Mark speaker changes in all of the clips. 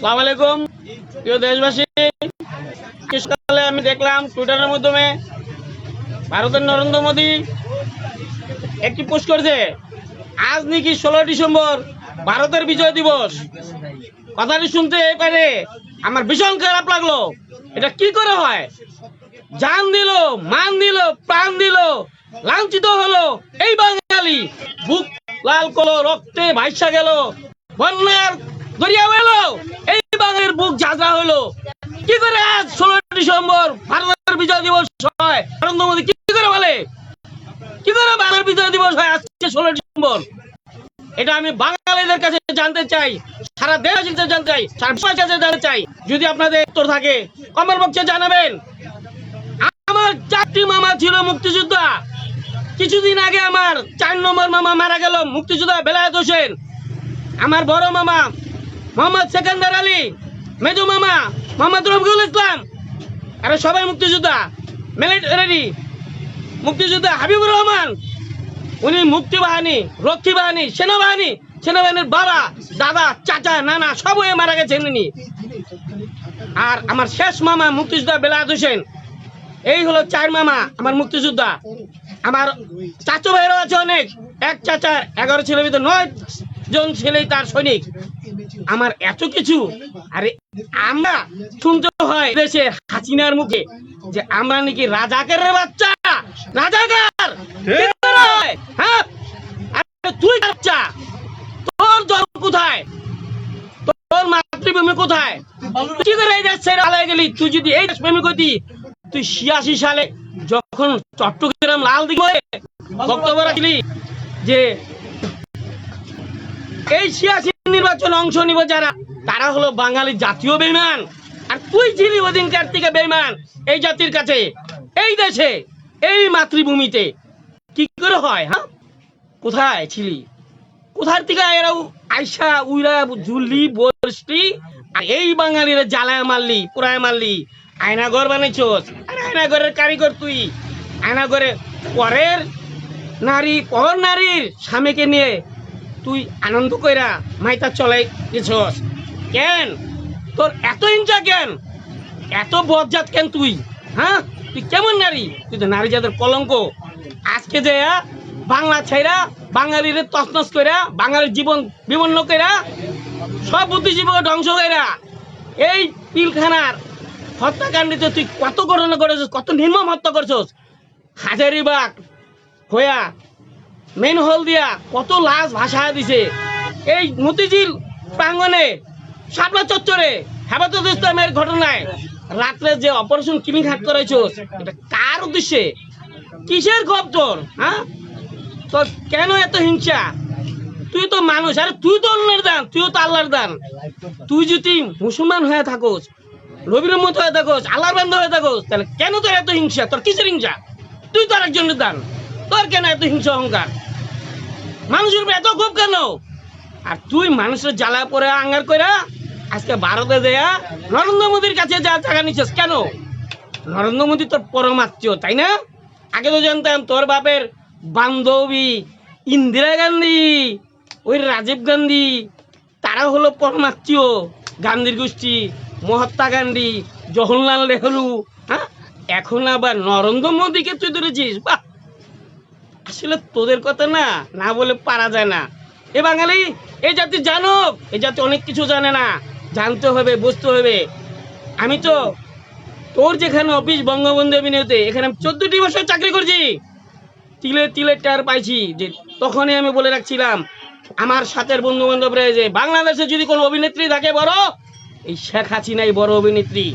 Speaker 1: সালাম প্রিয় দেশবাসী। সকালে আমি দেখলাম টুইটারের মাধ্যমে ভারতের নরেন্দ্র মোদী একটি পোস্ট করেছে, আজ নাকি ষোলো ডিসেম্বর ভারতের বিজয় দিবস। কথাটি শুনতে পারে আমার ভীষণ খারাপ লাগল। এটা কি করে হয়? জান দিল, মান দিল, প্রাণ দিল, লাঞ্ছিত হলো এই বাঙালি। বুক লাল কলো, রক্তে ভাইসা গেল। বন্যার দরিয়া এলো এই বাঙালির বুক যাত্রা হলো। কি করে আজ ষোলো ডিসেম্বর ভারতের বিজয় দিবস হয়? নরেন্দ্র মোদী কি করে বলে? কি করে ভারতের বিজয় দিবস হয় আজকে ষোলো ডিসেম্বর? এটা আমি বাঙালিদের কাছে জানতে চাই, সারা দেশের জানতে চাই, সারা বিশ্বের কাছে জানতে চাই। যদি আপনাদের উত্তর থাকে কমেন্ট বক্সে জানাবেন। আমার চারটি মামা ছিল মুক্তিযোদ্ধা। কিছুদিন আগে আমার চার নম্বর মামা মারা গেল, মুক্তিযোদ্ধা বেলায়েত হোসেন। আমার বড় মামা মোহাম্মদ সেকান্দার আলী, মেজো মামা মোহাম্মদ রফিকুল ইসলাম, আরে সবাই মুক্তিযোদ্ধা মিলিটারি মুক্তিযোদ্ধা হাবিবুর রহমান, উনি মুক্তি বাহিনী রক্ষী বাহিনী সেনাবাহিনী, সেনাবাহিনীর বাবা, দাদা, চাচা, নানা, সবাই মারা গেছেন উনি। আর আমার শেষ মামা মুক্তিযোদ্ধা বেলায়েত হোসেন এই হলো চার মামা আমার মুক্তিযোদ্ধা। আমার চাচু ভাইরাও আছে অনেক। এক চাচার এগারো ছেলের ভিতরে নয় জন ছেলেই তার সৈনিক। আমার এত কিছু আরে আমরা শুনতে হয় দেশে হাসিনার মুখে যে আমরা নাকি রাজাকারের বাচ্চা। রাজাকার! হ্যাঁ? তুই বাচ্চা? তোর জন্ম কোথায়? তোর মাতৃভূমি কোথায়? তুই কি করে এই দেশ ছেড়ে পালিয়ে গেলি? তুই যদি এই দেশ প্রেমিক হতি ছিয়াশি সালে যখন চট্টগ্রাম লাল দিকে বক্তব্য রাখলি যে এই ছিয়াশি নির্বাচন অংশ নিব যারা, তারা হলো বাঙালি জাতীয় বেইমান। আর তুই ছিলি ওদিনকার থেকে বেইমান এই জাতির কাছে, এই দেশে, এই মাতৃভূমিতে। কি করে হয় হ্যাঁ? কোথায় ছিলি? কোথার থেকে এরা আইসা, উইরা ঝুললি বসলি আর এই বাঙালিরা জ্বালায় মারলি পুরায় মারলি আয়নাঘর বানাইছস? আর আয়নাঘরের কারিগর তুই। আয়নাঘরে পরের নারী, পর নারীর স্বামীকে নিয়ে তুই আনন্দ কইরা মাইতা চলাই গেছস। কেন? তোর এত হিংসা কেন? এত বজ্জাত কেন তুই? হ্যাঁ? তুই কেমন নারী? তুই তো নারী জাতের কলঙ্ক। আজকে যে বাংলা ছাইরা বাঙালির তসনস কইরা, বাঙালির জীবন বিবন্ন কইরা, সব বুদ্ধিজীবী ধ্বংস কইরা, এই পিলখানার হত্যাকাণ্ডে তুই কত ঘটনা করেছিস, কত নির্মম হত্যা করছস? হাজারিবাগ হইয়া মেন হল দিয়া কত লাশ ভাষা দিছে। এই মতিঝিল প্রাঙ্গনে শাপলা চত্বরে, হেফাজত ইসলামের ঘটনায় রাত্রে যে অপারেশন কিমিং হাট করেছ এটা কার উদ্দেশ্যে? কিসের খব তোর হ্যাঁ? তোর কেন এত হিংসা? তুই তো মানুষ, আরে তুই তো অন্যের দান, তুইও তো আল্লাহর দান। তুই যদি মুসলমান হয়ে থাকোস রবির মতো হয়ে থাকোস, আল্লাহর বান্ধব হয়ে থাকোস, তাহলে কেন তোর এত হিংসা? তোর কিসের হিংসা? তুই তো আরেকজনের দান। তোর কেন এত হিংসা অহংকার? মানুষের উপর এত ক্ষোভ কেন? আর তুই মানুষের জ্বালা পরে আঙ্গার করে আজকে ভারতে দেয়া নরেন্দ্র মোদীর কাছে যা টাকা নিচ্ছিস, কেন? নরেন্দ্র মোদী তোর পরমাত্মীয় তাই না? আগে তো জানতাম তোর বাপের বান্ধবী ইন্দিরা গান্ধী, ওই রাজীব গান্ধী তারা হলো পরমাত্মীয় গান্ধীর গোষ্ঠী। মহাত্মা গান্ধী জওহরলাল নেহরু হ্যাঁ? এখন আবার নরেন্দ্র মোদীকে তুই ধরেছিস? বাহ! আসলে তোদের কথা না না বলে পারা যায় না। এ বাঙালি এই জাতি জানো এই জাতি অনেক কিছু জানে না। জানতে হবে, বুঝতে হবে। আমি তো, তোর যেখানে অফিস বঙ্গবন্ধু অভিনয়তে এখানে আমি চোদ্দটি বছর চাকরি করছি। তিলে তিলে টার পাইছি যে তখনই আমি বলে রাখছিলাম, আমার সাথের বন্ধু বান্ধবরা যে বাংলাদেশে যদি কোনো অভিনেত্রী থাকে বড় এই শেখ হাসিনাই বড় অভিনেত্রী।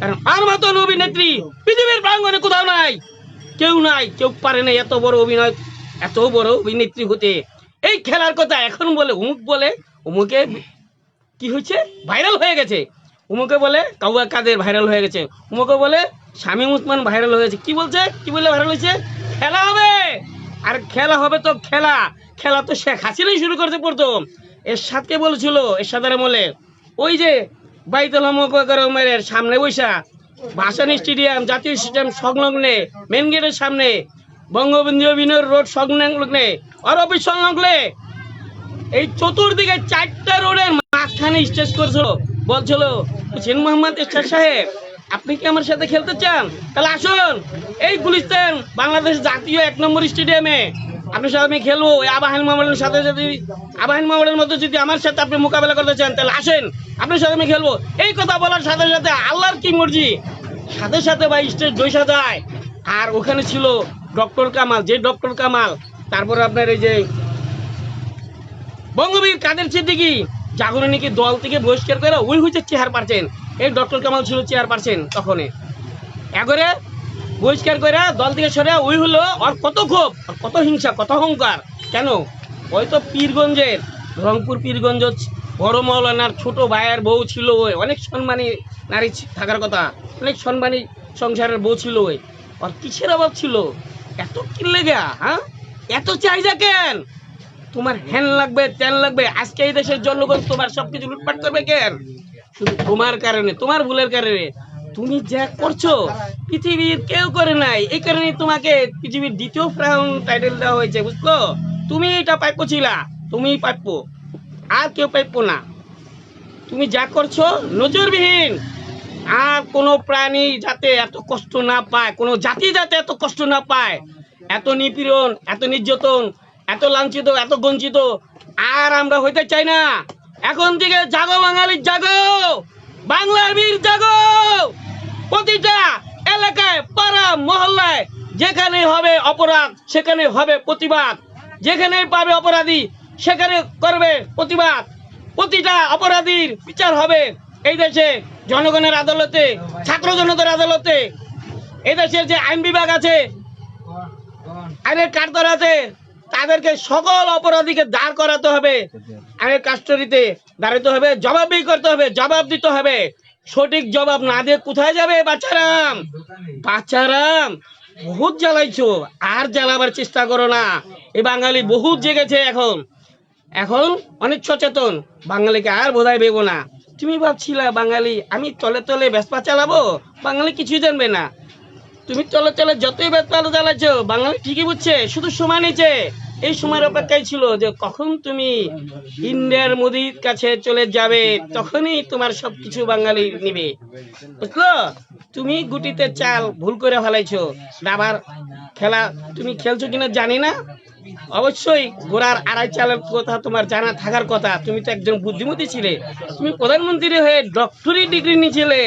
Speaker 1: কারণ আর মতন অভিনেত্রী পৃথিবীর প্রাঙ্গনে কোথাও নাই, কেউ নাই, কেউ পারে না এত বড় অভিনয়, এত বড় অভিনেত্রী হতে। এই খেলার কথা এখন বলে, অমুক বলে, অমুকে কি হয়েছে? ভাইরাল হয়ে গেছে। উমুকে বলে কাউয়া কাদের ভাইরাল হয়ে গেছে। উমুকে বলে শামীম উসমান ভাইরাল হয়ে গেছে। কি বলছে? কি বলে ভাইরাল হয়েছে? খেলা হবে! আর খেলা হবে তো খেলা। খেলা তো শেখ হাসিনাই শুরু করতে পড়তো এর সাথে বলেছিল এর সাথে বলে ওই যে বাইতুল হমের সামনে বৈশা ভাসান স্টেডিয়াম, জাতীয় স্টেডিয়াম সংলগ্নে মেন গেটের সামনে, বঙ্গবন্ধু রোড সংলগ্নে সংলগ্নে। এই চতুর্দিকে চারটা রোডের মাঝখানে স্টেজ করছিল, বলছিল, হুসেন মোহাম্মদ সাহেব, আপনি কি আমার সাথে খেলতে চান? তাহলে আসুন। এই গুলিস্তান বাংলাদেশ জাতীয় এক নম্বর স্টেডিয়ামে আপনার সাথে আমি খেলব, ওই আবাহান মামলের সাথে যদি আবাহান মামলের মতো যদি আমার সাথে আপনি মোকাবেলা করতে চান, তাহলে আসেন। আপনার সাথে আমি খেলব। এই কথা বলার সাথে সাথে আল্লাহর কি মর্জি? সাথে সাথে ভাই স্টেজ বৈশা যায়। আর ওখানে ছিল ডক্টর কামাল, যে ডক্টর কামাল, তারপর আপনার এই যে বঙ্গবীর কাদের সিদ্দিকি জাগরণীকে দল থেকে বহিষ্কার করে ওই হচ্ছে চেয়ার পারছেন এই ডক্টর কামাল ছিল চেয়ার পারছেন তখনই। এগরে বহিষ্কার করে দল থেকে সরে ওই হলো আর কত ক্ষোভ, আর কত হিংসা, কত অহংকার। কেন? ওই তো পীরগঞ্জের, রংপুর পীরগঞ্জ বড় মৌলানার ছোট ভাইয়ের বউ ছিল ওই, অনেক সম্মানী নারী থাকার কথা, অনেক সম্মানী সংসারের বউ ছিল ওই। আর কিসের অভাব ছিল? এত কি লেগা হ্যাঁ? এত চাহিদা কেন? তোমার হ্যান লাগবে তেল লাগবে, আজকে এই দেশের জনগণ তোমার সবকিছু লুটপাট করবে কেন? শুধু তোমার কারণে, তোমার ভুলের কারণে। তুমি যা করছ, পৃথিবীর কেউ করে নাই। এই কারণে তোমাকে পৃথিবীর দ্বিতীয় ফ্রাউন টাইটেল দেওয়া হয়েছে, বুঝলো? তুমি এটা প্রাপ্য ছিলা তুমি প্রাপ্য আর কেউ প্রাপ্য না। তুমি যা করছ, নজরবিহীন। আর কোনো প্রাণী যাতে এত কষ্ট না পায়, কোনো জাতি যাতে এত কষ্ট না পায়, এত নিপীড়ন, এত নির্যাতন, এত লাঞ্ছিত, এত বঞ্চিত আর আমরা হইতে চাই না। এখন থেকে জাগো বাঙালির জাগো! বাংলার বীর জাগো! প্রতিটা এলাকায়, পাড়া, মহল্লায় যেখানে হবে অপরাধ, সেখানে হবে প্রতিবাদ। যেখানে পাবে অপরাধী, সেখানে করবে প্রতিবাদ। প্রতিটা অপরাধীর বিচার হবে এই দেশে, জনগণের আদালতে, ছাত্র জনতার আদালতে। এই দেশের যে আইন বিভাগ আছে, আইনের কাঠগড় আছে, তাদেরকে সকল অপরাধীকে দাঁড় করাতে হবে। আইনের কাস্টডিতে দাঁড়াতে হবে জবাবই করতে হবে, জবাব দিতে হবে। সঠিক জবাব না দিয়ে কোথায় যাবে বাচ্চারাম? বাচ্চারাম, বহুত জ্বালাইছো, আর জ্বালাবার চেষ্টা করো না। এই বাঙালি বহুত জেগেছে এখন। এখন অনেক সচেতন, বাঙালিকে আর বোধহয় বেবো না। তুমি ভাবছিলা, বাঙালি, আমি তলে তলে বেসপা চালাবো? বাঙালি কিছুই জানবে না। তুমি তলে তলে যতই বেসপা চালাচ্ছ বাঙালি ঠিকই বুঝছে, শুধু সময় নিচ্ছে এই সময়ের অপেক্ষায় ছিল যে কখন তুমি ইন্ডিয়ার মোদির কাছে চলে যাবে, তখনই তোমার সবকিছু বাঙালি নিবে। বুঝলো? তুমি গুটিতে চাল ভুল করে ফেলাইছো। দাবার খেলা তুমি খেলছো কিনা জানি না। অবশ্যই ঘোড়ার আড়াই চালের কথা তোমার জানা থাকার কথা। তুমি তো একজন বুদ্ধিমতী ছিলে। তুমি প্রধানমন্ত্রী হয়ে ডক্টরি ডিগ্রি নিয়েছিলে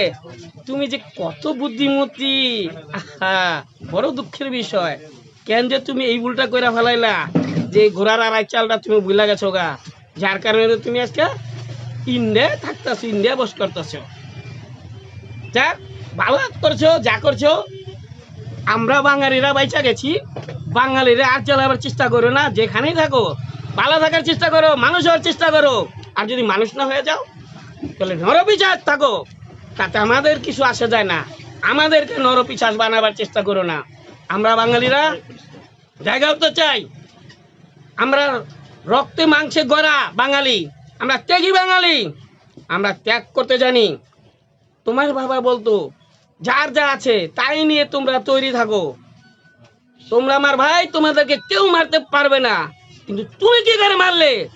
Speaker 1: তুমি যে কত বুদ্ধিমতী! আহা, বড় দুঃখের বিষয়। কেন যে তুমি এই ভুলটা করে ফেলাইলা? যে ঘোড়ার আড়াই চালটা তুমি ভুলা গেছো গা। যার কারণে তুমি আজকে ইন্ডিয়া থাকতেছো ইন্ডিয়া বস করতেছো। যা, ভালো করছ, যা করছ। আমরা বাঙালিরা বাইচা গেছি। বাঙালিরা আর চালাবার চেষ্টা করো না, যেখানেই থাকো। ভালো থাকার চেষ্টা করো, মানুষ হওয়ার চেষ্টা করো। আর যদি মানুষ না হয়ে যাও, তাহলে নরপিচাস থাকো। তাতে আমাদের কিছু আসা যায় না। আমাদেরকে নরপিচাস বানাবার চেষ্টা করো না। আমরা বাঙালিরা জায়গাও তো চাই। আমরা রক্তে মাংসে গড়া বাঙালি। আমরা ত্যাগী বাঙালি। আমরা ত্যাগ করতে জানি। তোমার বাবা বলতো, যার যা আছে, তাই নিয়ে তোমরা তৈরি থাকো। তোমরা আমার ভাই, তোমাদেরকে কেউ মারতে পারবে না। কিন্তু তুমি কি করে মারলে?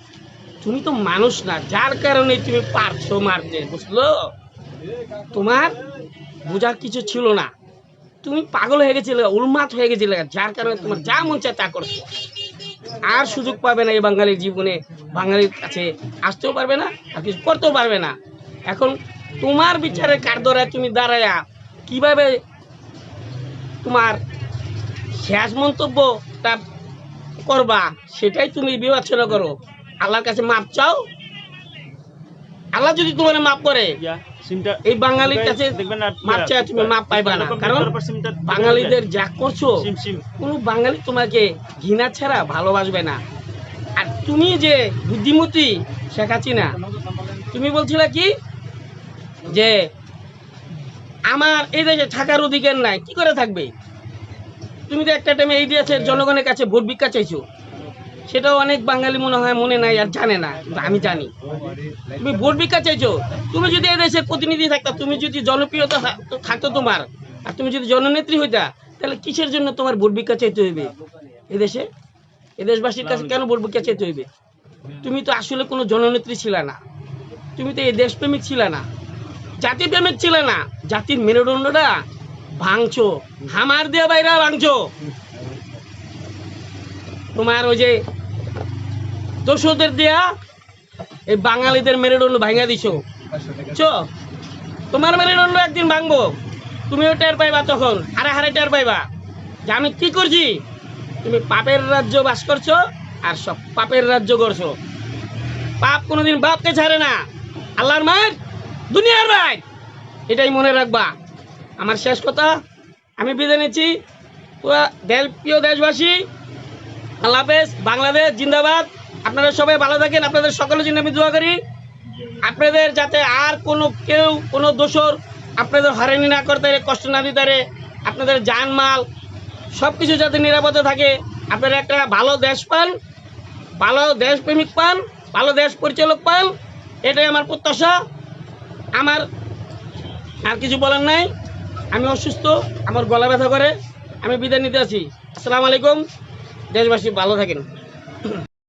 Speaker 1: তুমি তো মানুষ না, যার কারণে তুমি পারছ মারতে, বুঝলো? তোমার বোঝার কিছু ছিল না। তুমি পাগল হয়ে গেছিলে উন্মাদ হয়ে গেছিলে, যার কারণে তোমার যা মন চায় তা করছ আর সুযোগ পাবে না এই বাঙালির জীবনে, বাঙালির কাছে আসতেও পারবে না, আর কিছু করতেও পারবে না। এখন তোমার বিচারের কার দ্বারায় তুমি দাঁড়ায়া, কীভাবে তোমার শেষ মন্তব্যটা করবা, সেটাই তুমি বিবেচনা করো। আল্লাহর কাছে মাপ চাও? আল্লাহ যদি তোমার মাপ করে এই বাঙালির কাছে মাপ চাই তুমি মাপ পাইবা না। কারণ বাঙালিদের যা করছ কোনো বাঙালি তোমাকে ঘৃণা ছাড়া ভালোবাসবে না। আর তুমি যে বুদ্ধিমতী শেখ হাসিনা তুমি বলছিলে কি? যে আমার এই দেশে থাকার অধিকার নাই কি করে থাকবে? তুমি তো একটা টাইমে এই দেশের জনগণের কাছে ভোট ভিক্ষা চাইছো। সেটাও অনেক বাঙালি মনে হয় মনে নাই আর জানে না আমি জানি। তুমি ভোট ভিক্ষা চাইছো, তুমি যদি এই দেশের প্রতিনিধি থাকতা, তুমি যদি জনপ্রিয়তা থাকতো তোমার, আর তুমি যদি জননেত্রী হইতা, তাহলে কিসের জন্য তোমার ভোট ভিক্ষা চাইতে হইবে? এদেশে? এদেশবাসীর কাছে কেন ভোট ভিক্ষা চাইতে হইবে? তুমি তো আসলে কোনো জননেত্রী ছিল না। তুমি তো এই দেশপ্রেমিক ছিল না। জাতিপ্রেমিক ছিল না। জাতির মেরুদণ্ডটা ভাঙছো, হামার দিয়ে বাইরা ভাঙছো। তোমার ওই যে দোষদের দিয়া এই বাঙালিদের মেরুদণ্ড ভাঙা দিছো। তোমার মেরুদণ্ড একদিন ভাঙবো। তুমিও টের পাইবা তখন, হারে হারে টের পাইবা। যে আমি কি করছি? তুমি পাপের রাজ্য বাস করছ আর সব পাপের রাজ্য করছ। পাপ কোনোদিন বাপকে ছাড়ে না। আল্লাহর মায়ের, দুনিয়ার ভাই এটাই মনে রাখবা। আমার শেষ কথা, আমি বিদায় নিচ্ছি। প্রিয় দেশবাসী, আল্লাহ বাংলাদেশ জিন্দাবাদ। আপনারা সবাই ভালো থাকেন, আপনাদের সকলের জন্য আমি দোয়া করি। আপনাদের যাতে আর কোনো কেউ, কোনো দোষর আপনাদের হয়রানি না করতে কষ্ট না দিতে পারে, আপনাদের জানমাল সব কিছু যাতে নিরাপদে থাকে, আপনারা একটা ভালো দেশ পান, ভালো দেশপ্রেমিক পান, ভালো দেশ পরিচালক পান, এটাই আমার প্রত্যাশা। আমার আর কিছু বলার নাই। আমি অসুস্থ, আমার গলা ব্যথা করে। আমি বিদায় নিতে আছি আসসালামু আলাইকুম। দেশবাসী ভালো থাকেন।